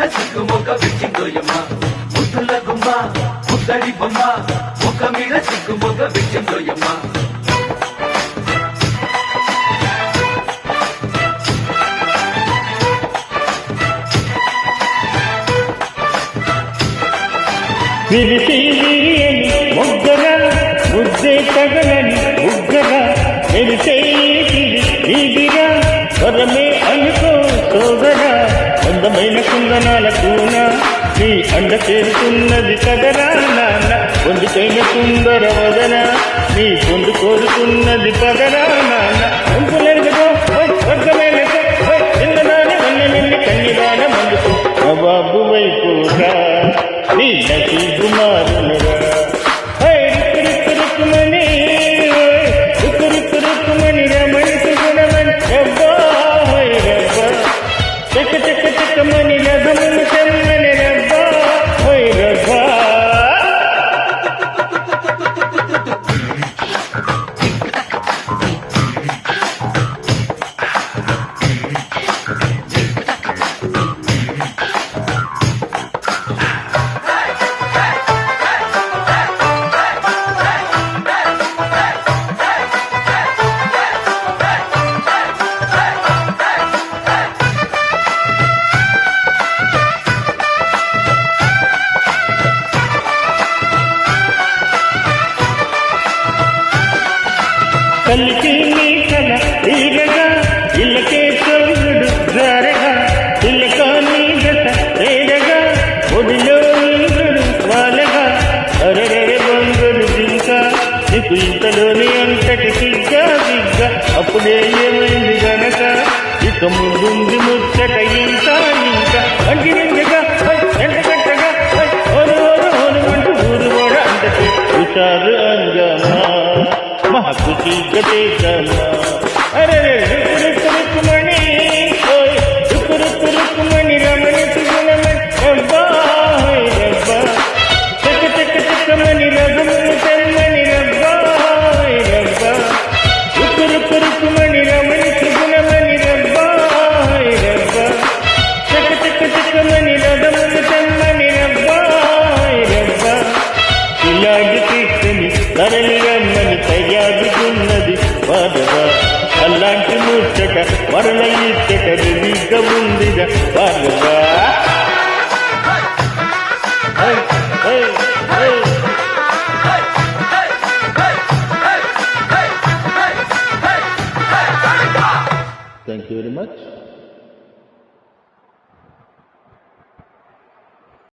ముక్క మీద చిక్కు మొక్క ముద్దుల గుమ్మ ముద్దడి బొమ్మ ముక్క మీద చిక్కు పిచ్చి విచ్చిందోయమ్మ విరిసి విరియని ముగ్గర ముద్దే తగలని ముగ్గర మెరిసే కుందనాల కూన నీ అండ చేరుతున్నది కదరా నాన్న. పొందుకైన సుందర వదన నీ పొందు కోరుతున్నది పదరా నాన్న. కలికి నీ కల ఈగగా ఇళ్ళకే చౌరుడు జారగా ఇళ్ళక నీ గత తేడగా ఒడిలో ఇంద్రుడు వాలగా. అరరే బొంగుడు దింక నీకు ఇంతలోని అంతటికి దిగ్గ అప్పుడే ఏమైంది గనక? ఇక ముందుంది ముచ్చట ఇంకా ఇంకా. అంటి మాకు చీకటేసమా రమ్మని తయారుకున్నది బాధగా అలాంటి ముచ్చట మరణ ఇచ్చట రెడీగా ఉందిగా బాధగా Thank you very much.